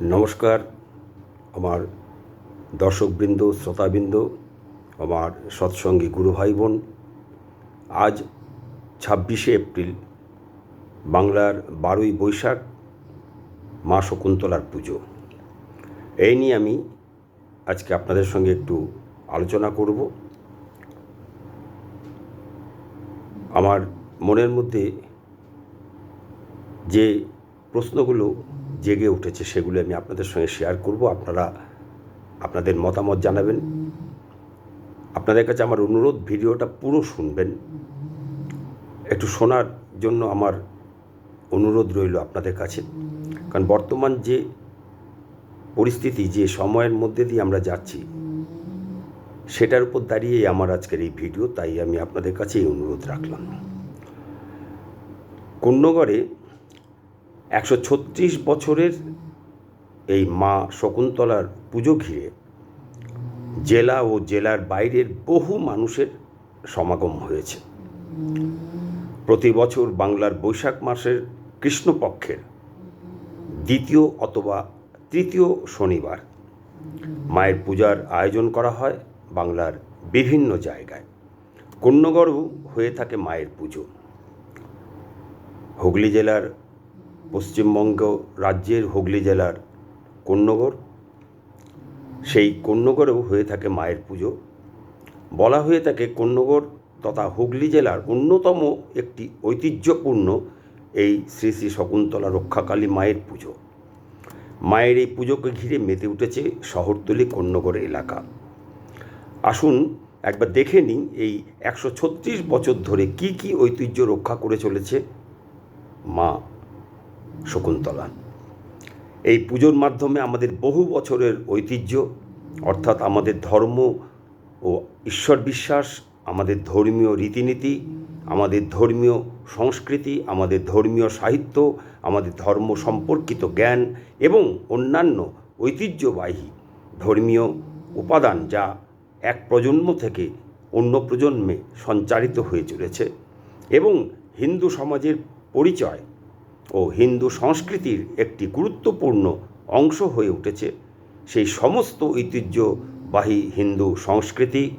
নমস্কার, আমার দর্শকবৃন্দ, শ্রোতাবৃন্দ, আমার সৎসঙ্গী গুরু ভাই বোন আজ ছাব্বিশে এপ্রিল, বাংলার বারোই বৈশাখ, মা শকুন্তলার পুজো। এই নিয়ে আমি আজকে আপনাদের সঙ্গে একটু আলোচনা করব। আমার মনের মধ্যে যে প্রশ্নগুলো জেগে উঠেছে, সেগুলো আমি আপনাদের সঙ্গে শেয়ার করব। আপনারা আপনাদের মতামত জানাবেন। আপনাদের কাছে আমার অনুরোধ, ভিডিওটা পুরো শুনবেন। একটু শোনার জন্য আমার অনুরোধ রইল আপনাদের কাছে। কারণ বর্তমান যে পরিস্থিতি, যে সময়ের মধ্যে দিয়ে আমরা যাচ্ছি, সেটার উপর দাঁড়িয়েই আমার আজকের এই ভিডিও, তাই আমি আপনাদের কাছে এই অনুরোধ রাখলাম। কন্যগড়ে একশো ছত্রিশ বছরের এই মা শকুন্তলার পুজো ঘিরে জেলা ও জেলার বাইরের বহু মানুষের সমাগম হয়েছে। প্রতি বছর বাংলার বৈশাখ মাসের কৃষ্ণপক্ষের দ্বিতীয় অথবা তৃতীয় শনিবার মায়ের পূজার আয়োজন করা হয় বাংলার বিভিন্ন জায়গায়। কন্যগড়ও হয়ে থাকে মায়ের পুজো। হুগলি জেলার পশ্চিমবঙ্গ রাজ্যের হুগলি জেলার কন্যগড় সেই কন্যগড়েও হয়ে থাকে মায়ের পুজো। বলা হয়ে থাকে কন্যগড় তথা হুগলি জেলার অন্যতম একটি ঐতিহ্যপূর্ণ এই শ্রী শ্রী শকুন্তলা রক্ষাকালী মায়ের পুজো। মায়ের এই পুজোকে ঘিরে মেতে উঠেছে শহরতলি কন্যগড় এলাকা। আসুন একবার দেখে নিই এই একশো ছত্রিশ বছর ধরে কি কি ঐতিহ্য রক্ষা করে চলেছে মা। শকুন্তলা। এই পুজোর মাধ্যমে আমাদের বহু বছরের ঐতিহ্য, অর্থাৎ আমাদের ধর্ম ও ঈশ্বর বিশ্বাস, আমাদের ধর্মীয় রীতিনীতি, আমাদের ধর্মীয় সংস্কৃতি, আমাদের ধর্মীয় সাহিত্য, আমাদের ধর্ম সম্পর্কিত জ্ঞান এবং অন্যান্য ঐতিহ্যবাহী ধর্মীয় উপাদান যা এক প্রজন্ম থেকে অন্য প্রজন্মে সঞ্চারিত হয়ে চলেছে এবং হিন্দু সমাজের পরিচয় ও হিন্দু সংস্কৃতির একটি গুরুত্বপূর্ণ অংশ হয়ে উঠেছে। সেই সমস্ত ঐতিহ্যবাহী হিন্দু সংস্কৃতি,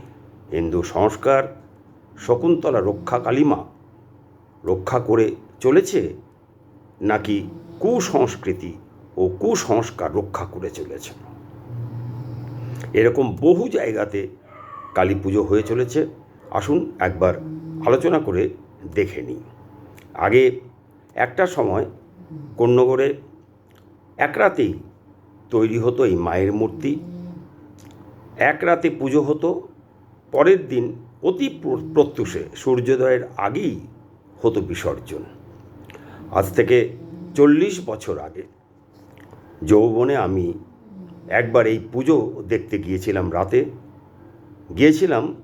হিন্দু সংস্কার, শকুন্তলা রক্ষা কালিমা রক্ষা করে চলেছে নাকি কুসংস্কৃতি ও কুসংস্কার রক্ষা করে চলেছে। এরকম বহু জায়গাতে কালী পুজো হয়ে চলেছে। আসুন একবার আলোচনা করে দেখে নিই। আগে একটা সময় কন্যগড়ে এক রাতেই তৈরি হতো এই মায়ের মূর্তি। এক রাতে পুজো হতো, পরের দিন অতি প্রত্যুষে সূর্যোদয়ের আগেই হতো বিসর্জন। আজ থেকে চল্লিশ বছর আগে যৌবনে আমি একবার এই পুজো দেখতে গিয়েছিলাম রাতে। গিয়েছিলাম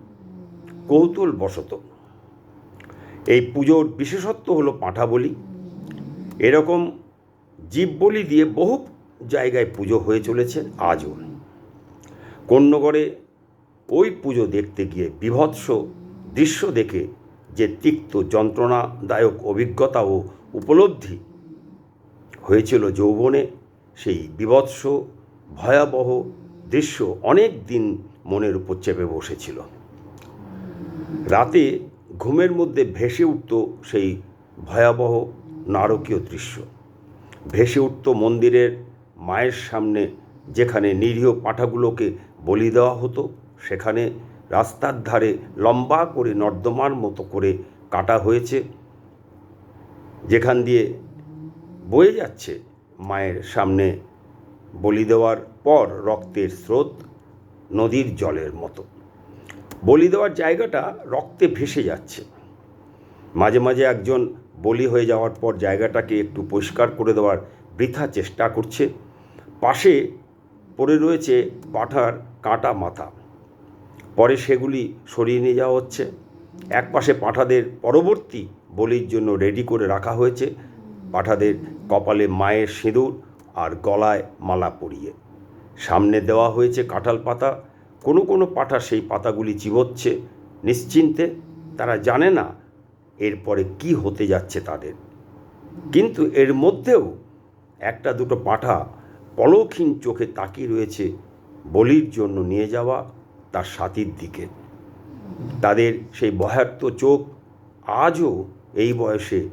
কৌতূহলবশত এই পুজোর বিশেষত্ব হলো পাঁঠা বলি এরকম জীব বলি দিয়ে বহু জায়গায় পুজো হয়ে চলেছে আজও। কন্যগড়ে ওই পুজো দেখতে গিয়ে বিভৎস দৃশ্য দেখে যে তিক্ত যন্ত্রণাদায়ক অভিজ্ঞতা ও উপলব্ধি হয়েছিল যৌবনে, সেই বিভৎস, ভয়াবহ দৃশ্য অনেক দিন মনের উপর চেপে বসেছিল। রাতে ঘুমের মধ্যে ভেসে উঠত সেই ভয়াবহ নারকীয় দৃশ্য। ভেসে উঠত মন্দিরের মায়ের সামনে, যেখানে নিরীহ পাঠাগুলোকে বলি দেওয়া হতো। সেখানে রাস্তার ধারে লম্বা করে নর্দমার মতো করে কাটা হয়েছে, যেখান দিয়ে বয়ে যাচ্ছে মায়ের সামনে বলি দেওয়ার পর রক্তের স্রোত নদীর জলের মতো। বলি দেওয়ার জায়গাটা রক্তে ভেসে যাচ্ছে। মাঝে মাঝে একজন বলি হয়ে যাওয়ার পর জায়গাটাকে একটু পরিষ্কার করে দেওয়ার বৃথা চেষ্টা করছে। পাশে পড়ে রয়েছে পাঠার কাটা মাথা। পরে সেগুলি সরিয়ে নিয়ে যাওয়া হচ্ছে। এক পাশে পাঠাদের পরবর্তী বলির জন্য রেডি করে রাখা হয়েছে। পাঠাদের কপালে মায়ের সিঁদুর আর গলায় মালা পরিয়ে। সামনে দেওয়া হয়েছে কাঁঠাল পাতা। কোনো কোনো পাঠা সেই পাতাগুলি চিবোচ্ছে। নিশ্চিন্তে তারা জানে না এরপরে কি হতে যাচ্ছে তাদের? কিন্তু এর মধ্যেও একটা দুটো পাঠা পলকহীন চোখে তাকিয়ে রয়েছে বলির জন্য নিয়ে যাওয়া তার সাথীর দিকে। তাদের সেই ভয়ার্ত চোখ আজও এই বয়সে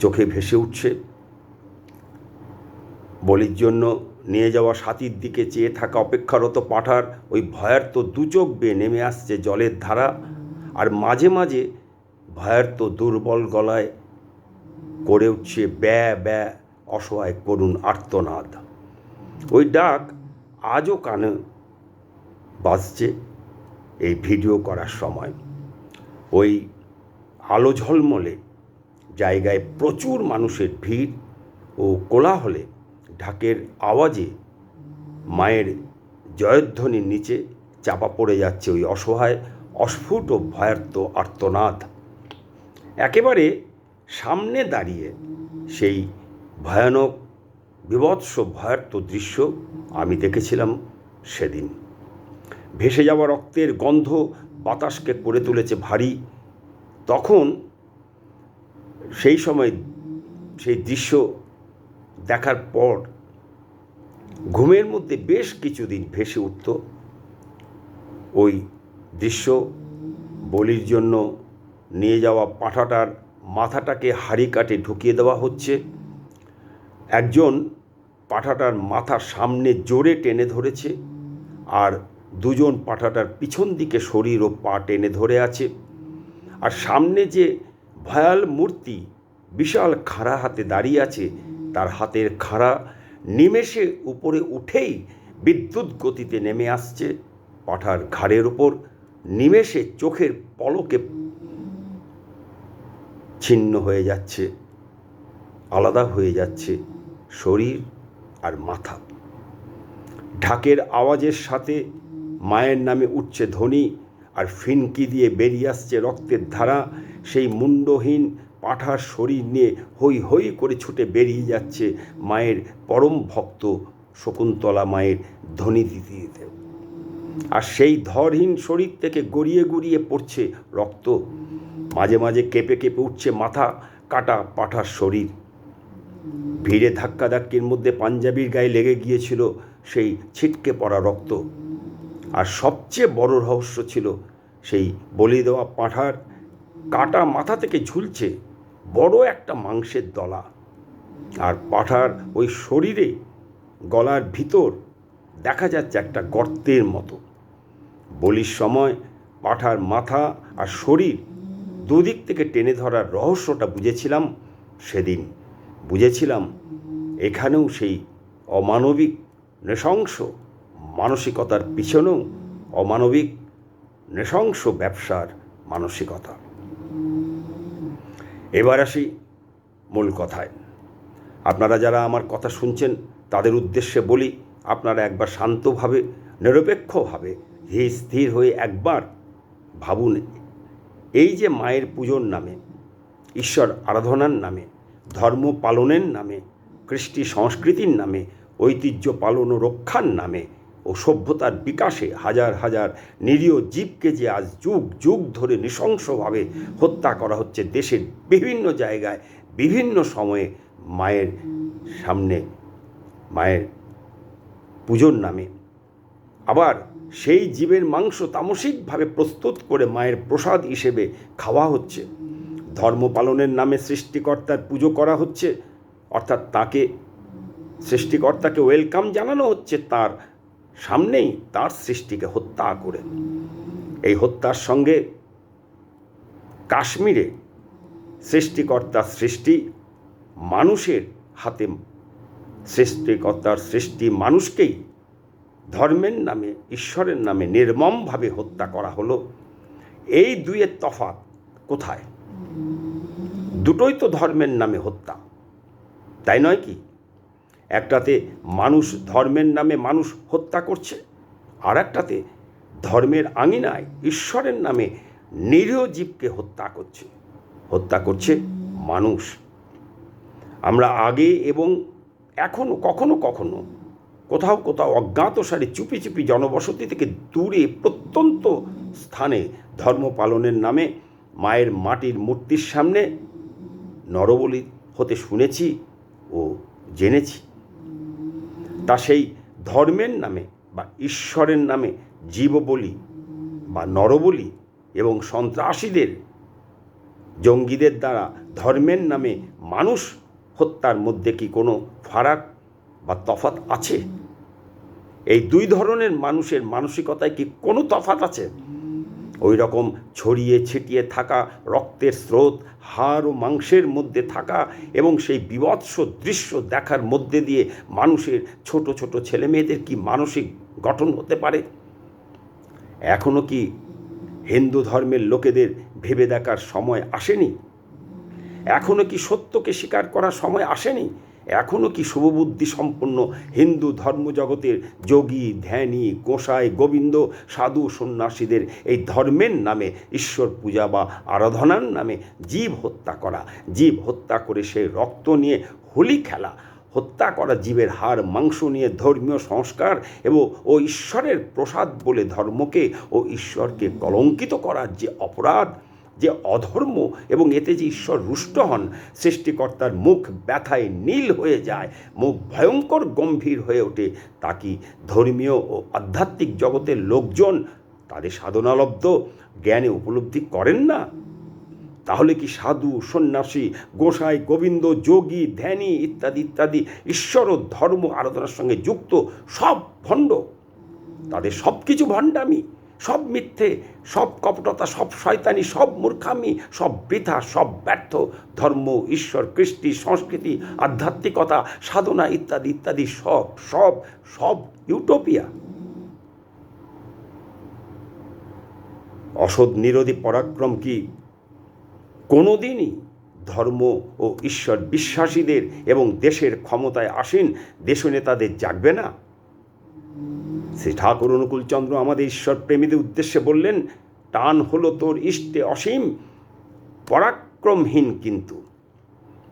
চোখে ভেসে উঠছে। বলির জন্য নিয়ে যাওয়া সাথীর দিকে চেয়ে থাকা অপেক্ষারত পাঠার ওই ভয়ার্ত দুচোখ বেয়ে নেমে আসছে জলের ধারা। আর মাঝে মাঝে ভয়ার্ত দুর্বল গলায় করে উঠছে ব্যা ব্যা অসহায় করুণ আর্তনাদ। ওই ডাক আজও কানে বাজছে এই ভিডিও করার সময়। ওই আলো ঝলমলে জায়গায় প্রচুর মানুষের ভিড় ও কোলাহলে ঢাকের আওয়াজে মায়ের জয়ধ্বনির নিচে চাপা পড়ে যাচ্ছে ওই অসহায়, অস্ফুট ও ভয়ার্ত আর্তনাদ। একেবারে সামনে দাঁড়িয়ে সেই ভয়ানক, বিভৎস ভয়ার্থ দৃশ্য আমি দেখেছিলাম সেদিন। ভেসে যাওয়া রক্তের গন্ধ বাতাসকে করে তুলেছে ভারী। তখন সেই সময় সেই দৃশ্য দেখার পর ঘুমের মধ্যে বেশ কিছুদিন ভেসে উঠত। ওই দৃশ্য বলির জন্য নিয়ে যাওয়া পাঁঠাটার মাথাটাকে হাড়ি কাটে ঢুকিয়ে দেওয়া হচ্ছে। একজন পাঁঠাটার মাথার সামনে জোরে টেনে ধরেছে আর দুজন পাঁঠাটার পিছন দিকে শরীর ও পা টেনে ধরে আছে। আর সামনে যে ভয়াল মূর্তি বিশাল খাড়া হাতে দাঁড়িয়ে আছে, তার হাতের খাড়া নিমেষে উপরে উঠেই বিদ্যুৎ গতিতে নেমে আসছে। পাঠার ঘাড়ের ওপর নিমেষে চোখের পলকে ছিন্ন হয়ে যাচ্ছে, আলাদা হয়ে যাচ্ছে শরীর আর মাথা। ঢাকের আওয়াজের সাথে মায়ের নামে উঠছে ধ্বনি আর ফিনকি দিয়ে বেরিয়ে আসছে রক্তের ধারা। সেই মুন্ডহীন পাঠার শরীর নিয়ে হই হই করে ছুটে বেরিয়ে যাচ্ছে মায়ের পরম ভক্ত শকুন্তলা মায়ের ধ্বনি দিতে দিতে। আর সেই ধরহীন শরীর থেকে গড়িয়ে গড়িয়ে পড়ছে রক্ত। মাঝে মাঝে কেঁপে কেঁপে উঠছে মাথা, কাটা, পাঠার শরীর। ভিড়ে ধাক্কাধাক্কির মধ্যে পাঞ্জাবির গায়ে লেগে গিয়েছিল সেই ছিটকে পড়া রক্ত। আর সবচেয়ে বড় রহস্য ছিল সেই বলি দেওয়া পাঁঠার কাটা মাথা থেকে ঝুলছে বড় একটা মাংসের দলা। আর পাঁঠার ওই শরীরে গলার ভিতর দেখা যাচ্ছে একটা গর্তের মতো। বলির সময় পাঠার মাথা আর শরীর দুদিক থেকে টেনে ধরার রহস্যটা বুঝেছিলাম সেদিন। বুঝেছিলাম এখানেও সেই অমানবিক নৃশংস মানসিকতার পিছনেও অমানবিক নৃশংস ব্যবসার মানসিকতা। এবার আসি মূল কথায়। আপনারা যারা আমার কথা শুনছেন, তাদের উদ্দেশ্যে বলি, আপনারা একবার শান্তভাবে, নিরপেক্ষভাবে, ধীর স্থির হয়ে একবার ভাবুন এই যে মায়ের পুজোর নামে, ঈশ্বর আরাধনার নামে, ধর্ম পালনের নামে, কৃষ্টি সংস্কৃতির নামে, ঐতিহ্য পালন ও রক্ষার নামে ও সভ্যতার বিকাশে হাজার হাজার নিরীহ জীবকে যে আজ যুগ যুগ ধরে নৃশংসভাবে হত্যা করা হচ্ছে দেশের বিভিন্ন জায়গায়, বিভিন্ন সময়ে মায়ের সামনে, মায়ের পুজোর নামে। আবার সেই জীবের মাংস তামসিকভাবে প্রস্তুত করে মায়ের প্রসাদ হিসেবে খাওয়া হচ্ছে। ধর্ম পালনের নামে সৃষ্টিকর্তার পুজো করা হচ্ছে। অর্থাৎ তাকে, সৃষ্টিকর্তাকে ওয়েলকাম জানানো হচ্ছে তার সামনেই তার সৃষ্টিকে হত্যা করে। এই হত্যার সঙ্গে কাশ্মীরে সৃষ্টিকর্তার সৃষ্টি, মানুষের হাতে সৃষ্টিকর্তার সৃষ্টি মানুষকেই ধর্মের নামে, ঈশ্বরের নামে নির্মমভাবে হত্যা করা হলো। এই দুইয়ের তফাৎ কোথায়? দুটোই তো ধর্মের নামে হত্যা। তাই নয় কি? একটাতে মানুষ ধর্মের নামে মানুষ হত্যা করছে আর একটাতে ধর্মের আঙিনায় ঈশ্বরের নামে নিরীহ জীবকে হত্যা করছে। হত্যা করছে মানুষ। আমরা আগে এবং এখনও কখনো কখনো কোথাও কোথাও অজ্ঞাতসারে চুপি চুপি জনবসতি থেকে দূরে প্রত্যন্ত স্থানে ধর্ম পালনের নামে মায়ের মাটির মূর্তির সামনে নরবলি হতে শুনেছি ও জেনেছি। তা সেই ধর্মের নামে বা ঈশ্বরের নামে জীব বলি বা নরবলি এবং সন্ত্রাসীদের, জঙ্গিদের দ্বারা ধর্মের নামে মানুষ হত্যার মধ্যে কি কোনো ফারাক বা তফাত আছে? এই দুই ধরনের মানুষের মানসিকতায় কি কোনো তফাত আছে? ওই রকম ছড়িয়ে ছিটিয়ে থাকা, রক্তের স্রোত, হাড় ও মাংসের মধ্যে থাকা এবং সেই বিভৎস দৃশ্য দেখার মধ্যে দিয়ে মানুষের ছোট ছোট ছেলে মেয়েদের কি মানসিক গঠন হতে পারে? এখনও কি হিন্দু ধর্মের লোকেদের ভেবে দেখার সময় আসেনি? এখনও কি সত্যকে স্বীকার করার সময় আসেনি? এখনও কি শুভবুদ্ধি সম্পন্ন হিন্দু ধর্মজগতের যোগী, ধ্যানী, গোসাই, গোবিন্দ, সাধু, সন্ন্যাসীদের এই ধর্মের নামে ঈশ্বর পূজা বা আরাধনার নামে জীব হত্যা করা। জীব হত্যা করে সেই রক্ত নিয়ে হোলি খেলা। হত্যা করা জীবের হাড়, মাংস নিয়ে ধর্মীয় সংস্কার এবং ও ঈশ্বরের প্রসাদ বলে ধর্মকে ও ঈশ্বরকে কলঙ্কিত করার যে অপরাধ যে অধর্ম এবং এতে যে ঈশ্বর রুষ্ট হন, সৃষ্টিকর্তার মুখ ব্যথায় নীল হয়ে যায়, মুখ ভয়ঙ্কর গম্ভীর হয়ে ওঠে, তা কি ধর্মীয় ও আধ্যাত্মিক জগতের লোকজন তাদের সাধনালব্ধ, জ্ঞানে উপলব্ধি করেন না? তাহলে কি সাধু, সন্ন্যাসী, গোসাই, গোবিন্দ, যোগী, ধ্যানী ইত্যাদি ইত্যাদি ঈশ্বর ও ধর্ম আরাধনার সঙ্গে যুক্ত সব ভণ্ড? তাদের সব কিছু ভণ্ডামি। সব মিথ্যে, সব কপটতা, সব শয়তানি, সব মূর্খামি, সব বৃথা, সব ব্যর্থ। ধর্ম, ঈশ্বর, কৃষ্টি, সংস্কৃতি, আধ্যাত্মিকতা, সাধনা ইত্যাদি ইত্যাদি সব সব সব ইউটোপিয়া। অসৎ, নিরোধী, পরাক্রম কি? কোনোদিনই ধর্ম ও ঈশ্বর বিশ্বাসীদের এবং দেশের ক্ষমতায় আসীন দেশনেতাদের জাগবে না। শ্রী ঠাকুর অনুকূলচন্দ্র আমাদের ঈশ্বর প্রেমীদের উদ্দেশ্যে বললেন, টান হলো তোর ইষ্টে অসীম, পরাক্রমহীন কিন্তু।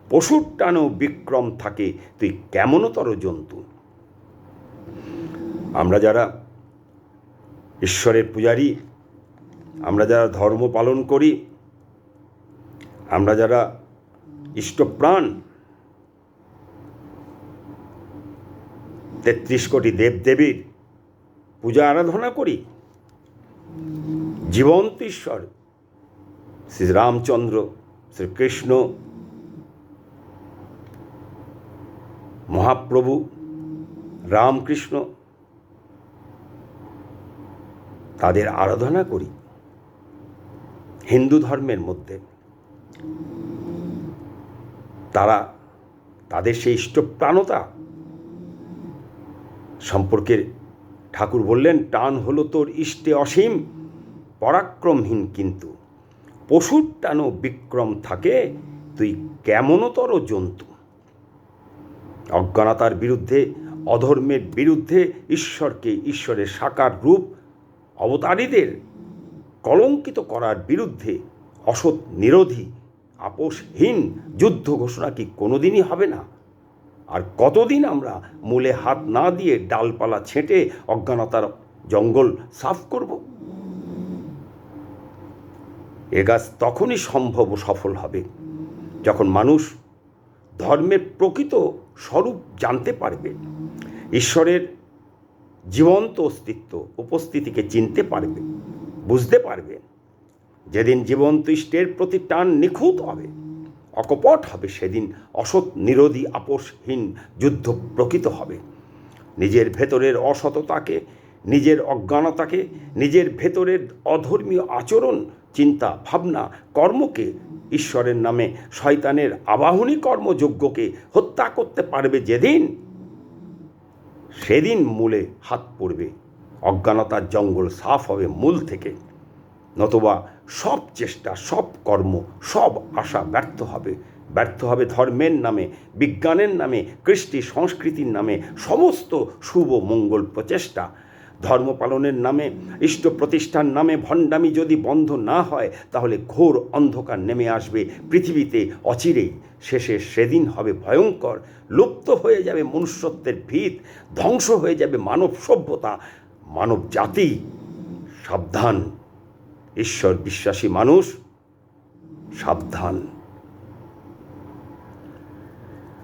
পশুর টানেও বিক্রম থাকে, তুই কেমনতর জন্তু? আমরা যারা ঈশ্বরের পূজারী, আমরা যারা ধর্ম পালন করি, আমরা যারা ইষ্টপ্রাণ, তেত্রিশ কোটি দেবদেবীর পূজা আরাধনা করি। জীবন্ত ঈশ্বর শ্রী রামচন্দ্র শ্রীকৃষ্ণ, মহাপ্রভু, রামকৃষ্ণ, তাদের আরাধনা করি। হিন্দু ধর্মের মধ্যে তারা তাদের সেই ইষ্টপ্রাণতা সম্পর্কে ঠাকুর বললেন, টান হলো তোর ইষ্টে অসীম, পরাক্রমহীন কিন্তু। পশুর টানও বিক্রম থাকে, তুই কেমনতর জন্তু? অজ্ঞানতার বিরুদ্ধে, অধর্মের বিরুদ্ধে ঈশ্বরকে ঈশ্বরের সাকার রূপ, অবতারীদের কলঙ্কিত করার বিরুদ্ধে অসৎ নিরোধী, আপোষহীন যুদ্ধ ঘোষণা কি কোনোদিনই হবে না? আর কতদিন আমরা মূলে হাত না দিয়ে ডালপালা ছেঁটে অজ্ঞানতার জঙ্গল সাফ করব? এ গাছ তখনই সম্ভব ও সফল হবে যখন মানুষ ধর্মের প্রকৃত স্বরূপ জানতে পারবে। ঈশ্বরের জীবন্ত অস্তিত্ব উপস্থিতিকে চিনতে পারবে, বুঝতে পারবে। যেদিন জীবন্ত ইষ্টের প্রতি টান নিখুঁত হবে অকপট হবে সেদিন। অসৎ নিরোধী আপোষহীন যুদ্ধ প্রকৃত হবে। নিজের ভেতরের অসততাকে, নিজের অজ্ঞানতাকে, নিজের ভেতরের অধর্মীয় আচরণ, চিন্তা, ভাবনা, কর্মকে ঈশ্বরের নামে, শয়তানের আবাহনী কর্মযোগ্যকে হত্যা করতে পারবে যেদিন, সেদিন মূলে হাত পড়বে। অজ্ঞানতার জঙ্গল সাফ হবে মূল থেকে। নতবা সব চেষ্টা, সব কর্ম, সব আশা ব্যর্থ হবে। ব্যর্থ হবে ধর্মের নামে, বিজ্ঞানের নামে, কৃষ্টি সংস্কৃতির নামে, সমস্ত শুভ মঙ্গল প্রচেষ্টা। ধর্ম পালনের নামে, ইষ্ট প্রতিষ্ঠার নামে ভণ্ডামি যদি বন্ধ না হয়, তাহলে ঘোর অন্ধকার নেমে আসবে পৃথিবীতে অচিরেই। শেষে সেদিন হবে ভয়ঙ্কর, লুপ্ত হয়ে যাবে মনুষ্যত্বের ভিত, ধ্বংস হয়ে যাবে মানব সভ্যতা। মানব জাতি সাবধান। ঈশ্বর বিশ্বাসী মানুষ, সাবধান।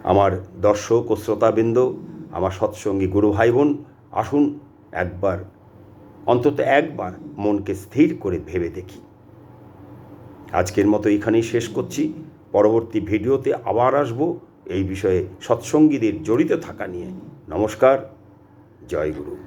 আমার দর্শক ও শ্রোতাবৃন্দ, আমার সৎসঙ্গী গুরু ভাই বোন আসুন একবার, অন্তত একবার মনকে স্থির করে ভেবে দেখি। আজকের মতো এখানেই শেষ করছি। পরবর্তী ভিডিওতে আবার আসব। এই বিষয়ে সৎসঙ্গীদের জড়িত থাকা নিয়ে। নমস্কার, জয় গুরু।